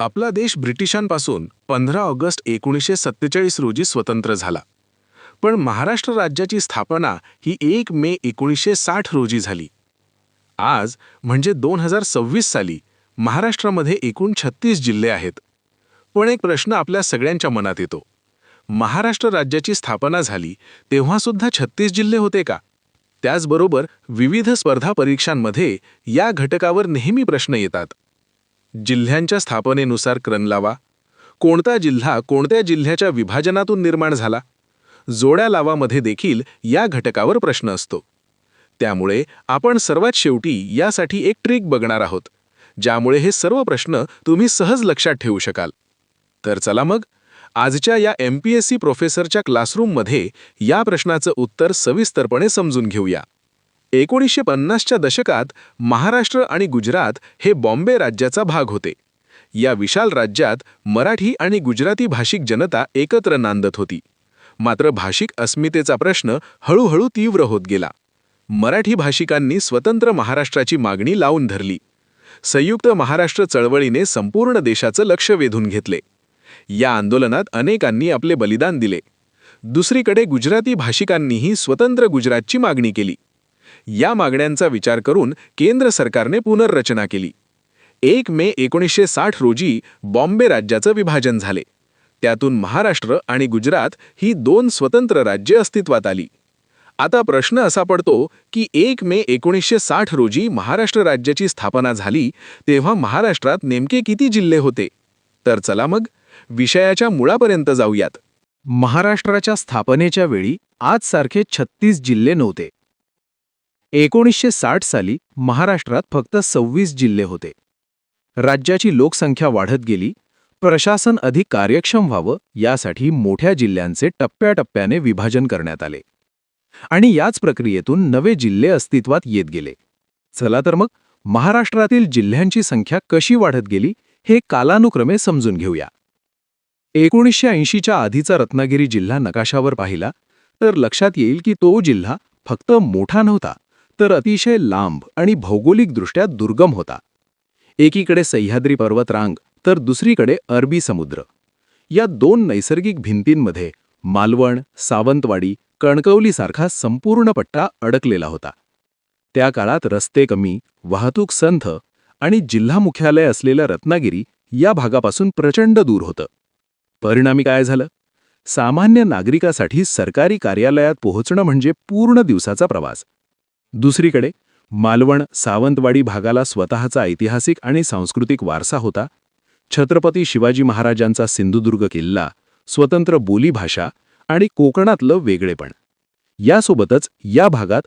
आपला देश ब्रिटिशांपासून पंधरा ऑगस्ट एकोणीसशे सत्तेचाळीस रोजी स्वतंत्र झाला. पण महाराष्ट्र राज्याची स्थापना ही एक मे एकोणीसशे साठ रोजी झाली. आज म्हणजे दोन हजार सव्वीस साली महाराष्ट्रामध्ये एकूण छत्तीस जिल्हे आहेत. पण एक प्रश्न आपल्या सगळ्यांच्या मनात येतो. महाराष्ट्र राज्याची स्थापना झाली तेव्हासुद्धा छत्तीस जिल्हे होते का? त्याचबरोबर विविध स्पर्धा परीक्षांमध्ये या घटकावर नेहमी प्रश्न येतात. जिल्ह्यांच्या स्थापनेनुसार क्रम लावा. कोणता जिल्हा कोणत्या जिल्ह्याच्या विभाजनातून निर्माण झाला? जोड्या लावामध्ये देखील या घटकावर प्रश्न असतो. त्यामुळे आपण सर्वात शेवटी यासाठी एक ट्रिक बघणार आहोत ज्यामुळे हे सर्व प्रश्न तुम्ही सहज लक्षात ठेवू शकाल. तर चला मग आजच्या या एम पी एस सी प्रोफेसरच्या क्लासरूममध्ये या प्रश्नाचं उत्तर सविस्तरपणे समजून घेऊया. एकोणीसशे पन्नासच्या दशकात महाराष्ट्र आणि गुजरात हे बॉम्बे राज्याचा भाग होते. या विशाल राज्यात मराठी आणि गुजराती भाषिक जनता एकत्र नांदत होती. मात्र भाषिक अस्मितेचा प्रश्न हळूहळू तीव्र होत गेला. मराठी भाषिकांनी स्वतंत्र महाराष्ट्राची मागणी लावून धरली. संयुक्त महाराष्ट्र चळवळीने संपूर्ण देशाचं लक्ष वेधून घेतले. या आंदोलनात अनेकांनी आपले बलिदान दिले. दुसरीकडे गुजराती भाषिकांनीही स्वतंत्र गुजरातची मागणी केली. या मागण्यांचा विचार करून केंद्र सरकारने पुनर्रचना केली. एक मे एकोणीसशे साठ रोजी बॉम्बे राज्याचं विभाजन झाले. त्यातून महाराष्ट्र आणि गुजरात ही दोन स्वतंत्र राज्ये अस्तित्वात आली. आता प्रश्न असा पडतो की एक मे एकोणीसशे साठ रोजी महाराष्ट्र राज्याची स्थापना झाली तेव्हा महाराष्ट्रात नेमके किती जिल्हे होते? तर चला मग विषयाच्या मुळापर्यंत जाऊयात. महाराष्ट्राच्या स्थापनेच्या वेळी आजसारखे छत्तीस जिल्हे नव्हते. एकोणीसशे साठ साली महाराष्ट्रात फक्त सव्वीस जिल्हे होते. राज्याची लोकसंख्या वाढत गेली प्रशासन अधिक कार्यक्षम व्हावं यासाठी मोठ्या जिल्ह्यांचे टप्प्याटप्प्याने विभाजन करण्यात आले. आणि याच प्रक्रियेतून नवे जिल्हे अस्तित्वात येत गेले. चला तर मग महाराष्ट्रातील जिल्ह्यांची संख्या कशी वाढत गेली हे कालानुक्रमे समजून घेऊया. एकोणीसशे ऐंशीच्या आधीचा रत्नागिरी जिल्हा नकाशावर पाहिला तर लक्षात येईल की तो जिल्हा फक्त मोठा नव्हता. तर अतिशय लांब आणि भौगोलिकदृष्ट्या दुर्गम होता. एकीकडे सह्याद्री पर्वतरांग तर दुसरीकडे अरबी समुद्र. या दोन नैसर्गिक भिंतींमध्ये मालवण सावंतवाडी कणकवलीसारखा संपूर्ण पट्टा अडकलेला होता. त्या काळात रस्ते कमी वाहतूक संथ आणि जिल्हा मुख्यालय असलेलं रत्नागिरी या भागापासून प्रचंड दूर होतं. परिणामी काय झालं? सामान्य नागरिकासाठी सरकारी कार्यालयात पोहोचणं म्हणजे पूर्ण दिवसाचा प्रवास. दुसरीकडे मालवण सावंतवाडी भागाला स्वतःचा ऐतिहासिक आणि सांस्कृतिक वारसा होता. छत्रपती शिवाजी महाराजांचा सिंधुदुर्ग किल्ला स्वतंत्र बोलीभाषा आणि कोकणातलं वेगळेपण यासोबतच या भागात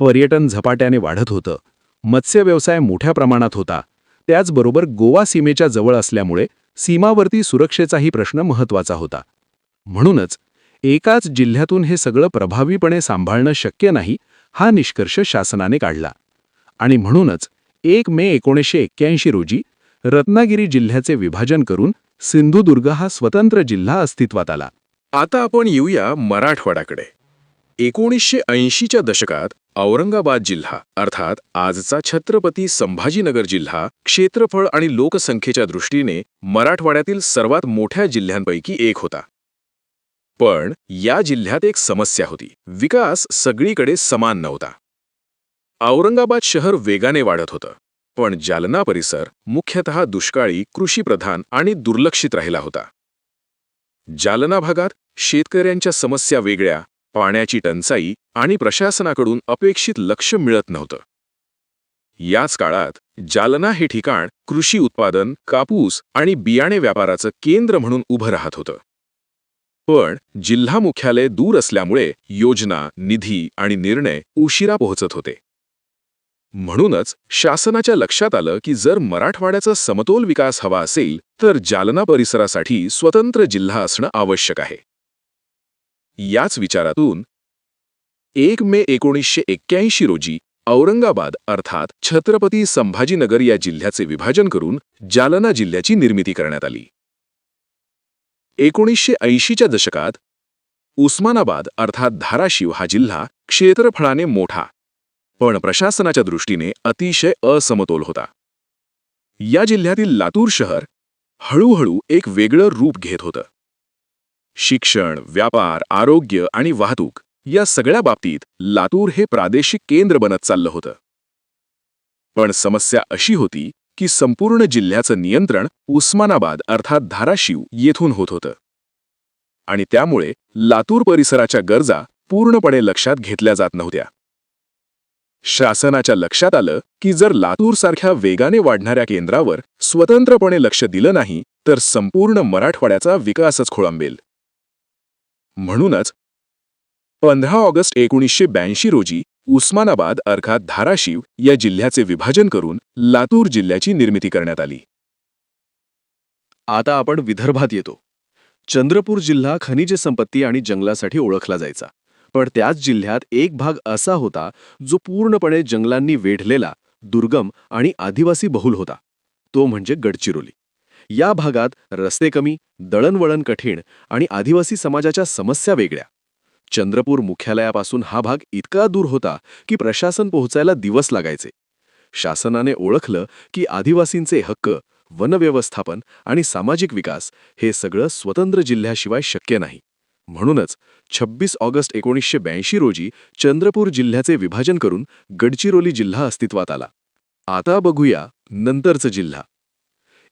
पर्यटन झपाट्याने वाढत होतं. मत्स्य व्यवसाय मोठ्या प्रमाणात होता. त्याचबरोबर गोवा सीमेच्या जवळ असल्यामुळे सीमावर्ती सुरक्षेचाही प्रश्न महत्त्वाचा होता. म्हणूनच एकाच जिल्ह्यातून हे सगळं प्रभावीपणे सांभाळणं शक्य नाही हा निष्कर्ष शासनाने काढला. आणि म्हणूनच एक मे एकोणीसशे एक्क्याऐंशी रोजी रत्नागिरी जिल्ह्याचे विभाजन करून सिंधुदुर्ग हा स्वतंत्र जिल्हा अस्तित्वात आला. आता आपण येऊया मराठवाड्याकडे. एकोणीसशे ऐंशीच्या दशकात औरंगाबाद जिल्हा अर्थात आजचा छत्रपती संभाजीनगर जिल्हा क्षेत्रफळ आणि लोकसंख्येच्या दृष्टीने मराठवाड्यातील सर्वात मोठ्या जिल्ह्यांपैकी एक होता. पण या जिल्ह्यात एक समस्या होती. विकास सगळीकडे समान नव्हता. औरंगाबाद शहर वेगाने वाढत होतं. पण जालना परिसर मुख्यतः दुष्काळी कृषीप्रधान आणि दुर्लक्षित राहिला होता. जालना भागात शेतकऱ्यांच्या समस्या वेगळ्या पाण्याची टंचाई आणि प्रशासनाकडून अपेक्षित लक्ष मिळत नव्हतं. याच काळात जालना हे ठिकाण कृषी उत्पादन कापूस आणि बियाणे व्यापाराचं केंद्र म्हणून उभं राहत होतं. पण जिल्हा मुख्यालय दूर असल्यामुळे योजना निधी आणि निर्णय उशिरा पोहोचत होते. म्हणूनच शासनाच्या लक्षात आलं की जर मराठवाड्याचा समतोल विकास हवा असेल तर जालना परिसरासाठी स्वतंत्र जिल्हा असणं आवश्यक आहे. याच विचारातून एक मे एकोणीसशे एक्क्याऐंशी रोजी औरंगाबाद अर्थात छत्रपती संभाजीनगर या जिल्ह्याचे विभाजन करून जालना जिल्ह्याची निर्मिती करण्यात आली. एकोणीसशे ऐंशीच्या दशकात उस्मानाबाद अर्थात धाराशिव हा जिल्हा क्षेत्रफळाने मोठा पण प्रशासनाच्या दृष्टीने अतिशय असमतोल होता. या जिल्ह्यातील लातूर शहर हळूहळू एक वेगळं रूप घेत होतं. शिक्षण व्यापार आरोग्य आणि वाहतूक या सगळ्या बाबतीत लातूर हे प्रादेशिक केंद्र बनत चाललं होतं. पण समस्या अशी होती की संपूर्ण जिल्ह्याचं नियंत्रण उस्मानाबाद अर्थात धाराशिव येथून होत होतं. आणि त्यामुळे लातूर परिसराच्या गरजा पूर्णपणे लक्षात घेतल्या जात नव्हत्या. शासनाच्या लक्षात आलं की जर लातूरसारख्या वेगाने वाढणाऱ्या केंद्रावर स्वतंत्रपणे लक्ष दिलं नाही तर संपूर्ण मराठवाड्याचा विकासच खोळंबेल. म्हणूनच पंधरा ऑगस्ट एकोणीसशे ब्याऐंशी रोजी उस्मानाबाद अर्थात धाराशिव या जिल्ह्याचे विभाजन करून लातूर जिल्ह्याची निर्मिती करण्यात आली. आता आपण विदर्भात येतो. चंद्रपूर जिल्हा खनिज संपत्ती आणि जंगलासाठी ओळखला जायचा. पण त्याच जिल्ह्यात एक भाग असा होता जो पूर्णपणे जंगलांनी वेढलेला दुर्गम आणि आदिवासी बहुल होता. तो म्हणजे गडचिरोली. या भागात रस्ते कमी दळणवळण कठीण आणि आदिवासी समाजाच्या समस्या वेगळ्या. चंद्रपूर मुख्यालयापासून हा भाग इतका दूर होता की प्रशासन पोहोचायला दिवस लागायचे. शासनाने ओळखलं की आदिवासींचे हक्क वनव्यवस्थापन आणि सामाजिक विकास हे सगळं स्वतंत्र जिल्ह्याशिवाय शक्य नाही. म्हणूनच छब्बीस ऑगस्ट एकोणीसशे ब्याऐंशी रोजी चंद्रपूर जिल्ह्याचे विभाजन करून गडचिरोली जिल्हा अस्तित्वात आला. आता बघूया नंतरचं जिल्हा.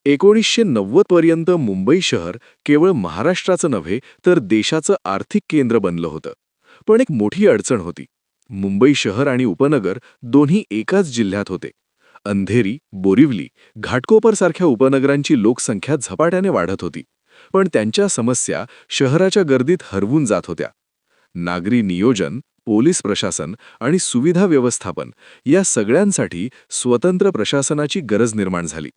एकोणीसशे नव्वद पर्यंत मुंबई शहर केवळ महाराष्ट्राचं नव्हे तर देशाचं आर्थिक केंद्र बनलं होतं. पण एक मोठी अडचण होती. मुंबई शहर आणि उपनगर दोन्ही एकाच जिल्ह्यात होते. अंधेरी बोरिवली घाटकोपरसारख्या उपनगरांची लोकसंख्या झपाट्याने वाढत होती. पण त्यांच्या समस्या शहराच्या गर्दीत हरवून जात होत्या. नागरी नियोजन पोलीस प्रशासन आणि सुविधा व्यवस्थापन या सगळ्यांसाठी स्वतंत्र प्रशासनाची गरज निर्माण झाली.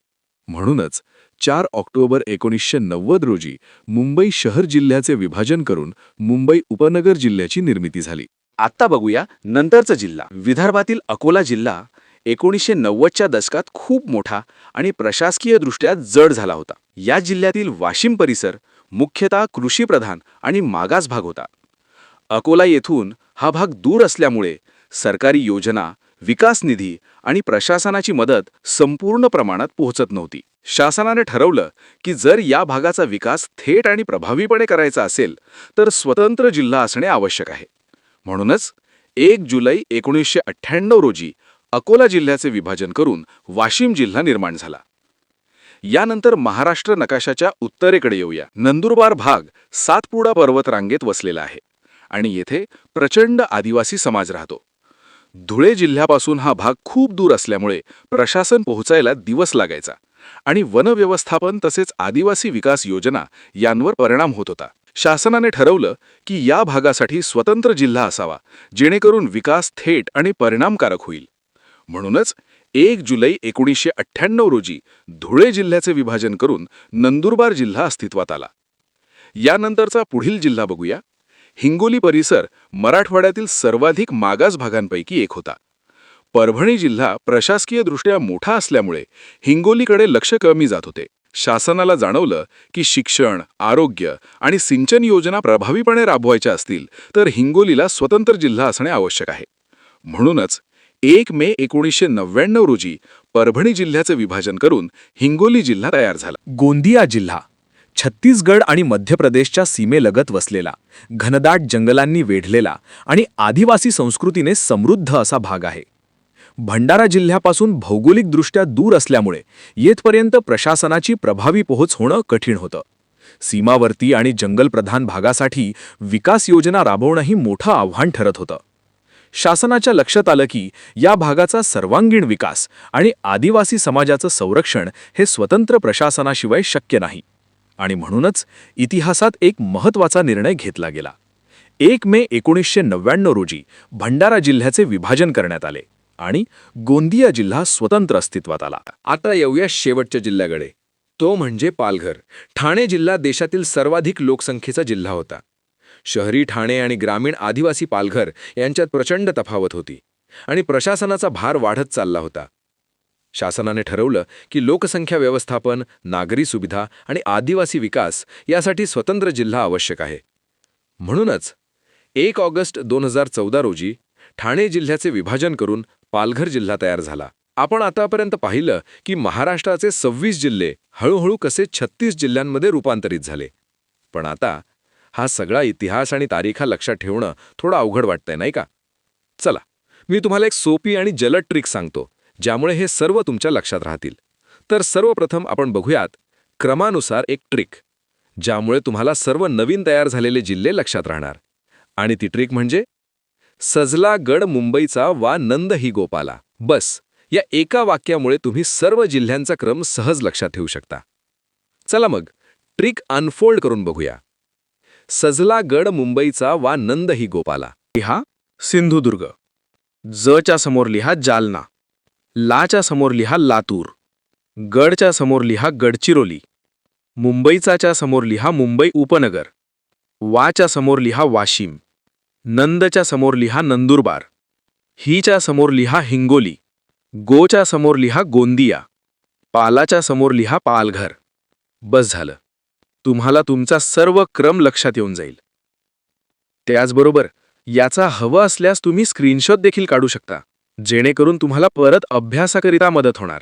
म्हणूनच चार ऑक्टोबर एकोणीसशे नव्वद रोजी मुंबई शहर जिल्ह्याचे विभाजन करून मुंबई उपनगर जिल्ह्याची निर्मिती झाली. आत्ता बघूया नंतरचा जिल्हा. विदर्भातील अकोला जिल्हा एकोणीसशे नव्वदच्या दशकात खूप मोठा आणि प्रशासकीयदृष्ट्या जड झाला होता. या जिल्ह्यातील वाशिम परिसर मुख्यतः कृषीप्रधान आणि मागास भाग होता. अकोला येथून हा भाग दूर असल्यामुळे सरकारी योजना विकास निधी आणि प्रशासनाची मदत संपूर्ण प्रमाणात पोहोचत नव्हती. शासनाने ठरवलं की जर या भागाचा विकास थेट आणि प्रभावीपणे करायचा असेल तर स्वतंत्र जिल्हा असणे आवश्यक आहे. म्हणूनच एक जुलै एकोणीसशे अठ्ठ्याण्णव रोजी अकोला जिल्ह्याचे विभाजन करून वाशिम जिल्हा निर्माण झाला. यानंतर महाराष्ट्र नकाशाच्या उत्तरेकडे येऊया. नंदुरबार भाग सातपुडा पर्वतरांगेत वसलेला आहे आणि येथे प्रचंड आदिवासी समाज राहतो. धुळे जिल्ह्यापासून हा भाग खूप दूर असल्यामुळे प्रशासन पोहोचायला दिवस लागायचा. आणि वनव्यवस्थापन तसेच आदिवासी विकास योजना यांवर परिणाम होत होता. शासनाने ठरवलं की या भागासाठी स्वतंत्र जिल्हा असावा जेणेकरून विकास थेट आणि परिणामकारक होईल. म्हणूनच एक जुलै एकोणीसशे अठ्ठ्याण्णव रोजी धुळे जिल्ह्याचे विभाजन करून नंदुरबार जिल्हा अस्तित्वात आला. यानंतरचा पुढील जिल्हा बघूया. हिंगोली परिसर मराठवाड्यातील सर्वाधिक मागास भागांपैकी एक होता. परभणी जिल्हा प्रशासकीयदृष्ट्या मोठा असल्यामुळे हिंगोलीकडे लक्ष कमी जात होते. शासनाला जाणवलं की शिक्षण आरोग्य आणि सिंचन योजना प्रभावीपणे राबवायच्या असतील तर हिंगोलीला स्वतंत्र जिल्हा असणे आवश्यक आहे. म्हणूनच एक मे एकोणीसशे नव्याण्णव रोजी परभणी जिल्ह्याचं विभाजन करून हिंगोली जिल्हा तयार झाला. गोंदिया जिल्हा छत्तीसगड आणि मध्य प्रदेशच्या सीमेलगत वसलेला घनदाट जंगलांनी वेढलेला आणि आदिवासी संस्कृतीने समृद्ध असा भाग आहे. भंडारा जिल्ह्यापासून भौगोलिकदृष्ट्या दूर असल्यामुळे येथपर्यंत प्रशासनाची प्रभावी पोहोच होणं कठीण होतं. सीमावर्ती आणि जंगलप्रधान भागासाठी विकास योजना राबवणंही मोठं आव्हान ठरत होतं. शासनाच्या लक्षात आलं की या भागाचा सर्वांगीण विकास आणि आदिवासी समाजाचं संरक्षण हे स्वतंत्र प्रशासनाशिवाय शक्य नाही. आणि म्हणूनच इतिहासात एक महत्त्वाचा निर्णय घेतला गेला. एक मे एकोणीसशे नव्याण्णव रोजी भंडारा जिल्ह्याचे विभाजन करण्यात आले आणि गोंदिया जिल्हा स्वतंत्र अस्तित्वात आला. आता येऊया शेवटच्या जिल्ह्याकडे. तो म्हणजे पालघर. ठाणे जिल्हा देशातील सर्वाधिक लोकसंख्येचा जिल्हा होता. शहरी ठाणे आणि ग्रामीण आदिवासी पालघर यांच्यात प्रचंड तफावत होती आणि प्रशासनाचा भार वाढत चालला होता. शासनाने ठरवलं की लोकसंख्या व्यवस्थापन नागरी सुविधा आणि आदिवासी विकास यासाठी स्वतंत्र जिल्हा आवश्यक आहे. म्हणूनच एक ऑगस्ट दोन हजार चौदा रोजी ठाणे जिल्ह्याचे विभाजन करून पालघर जिल्हा तयार झाला. आपण आतापर्यंत पाहिलं की महाराष्ट्राचे सव्वीस जिल्हे हळूहळू कसे छत्तीस जिल्ह्यांमध्ये रूपांतरित झाले. पण आता हा सगळा इतिहास आणि तारीखा लक्षात ठेवणं थोडं अवघड वाटतंय नाही का? चला मी तुम्हाला एक सोपी आणि जलद ट्रिक सांगतो. ज्यामुळे हे सर्व तुमच्या लक्षात राहतील. तर सर्वप्रथम आपण बघूयात क्रमानुसार एक ट्रिक ज्यामुळे तुम्हाला सर्व नवीन तयार झालेले जिल्हे लक्षात राहणार. आणि ती ट्रिक म्हणजे सजला गड मुंबईचा वा नंद ही गोपाला. बस या एका वाक्यामुळे तुम्ही सर्व जिल्ह्यांचा क्रम सहज लक्षात ठेवू शकता. चला मग ट्रिक अनफोल्ड करून बघूया. सजला गड मुंबईचा वा नंद ही गोपाला. लिहा सिंधुदुर्ग. जच्या समोर लिहा जालना. लाच्या समोर लिहा लातूर. गडच्या समोर लिहा गडचिरोली. मुंबईचाच्या समोर लिहा मुंबई उपनगर. वाच्या समोर लिहा वाशिम. नंदच्या समोर लिहा नंदुरबार. हीच्या समोर लिहा हिंगोली. गोच्या समोर लिहा गोंदिया. पालाच्या समोर लिहा पालघर. बस झालं. तुम्हाला तुमचा सर्व क्रम लक्षात येऊन जाईल. त्याचबरोबर याचा हवं असल्यास तुम्ही स्क्रीनशॉट देखील काढू शकता. जेणेकरून तुम्हाला परत अभ्यासाकरिता मदत होणार.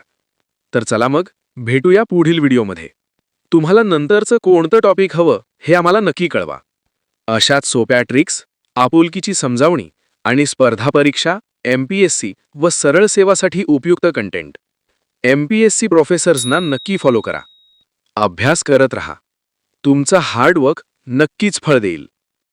तर चला मग भेटूया पुढील व्हिडिओमध्ये. तुम्हाला नंतरचं कोणतं टॉपिक हवं हे आम्हाला नक्की कळवा. अशाच सोप्या ट्रिक्स आपुलकीची समजावणी आणि स्पर्धा परीक्षा एम पी एस सी व सरळ सेवासाठी उपयुक्त content. M P S C प्रोफेसर्सना नक्की फॉलो करा. अभ्यास करत रहा. तुमचा हार्डवर्क नक्कीच फळ देईल.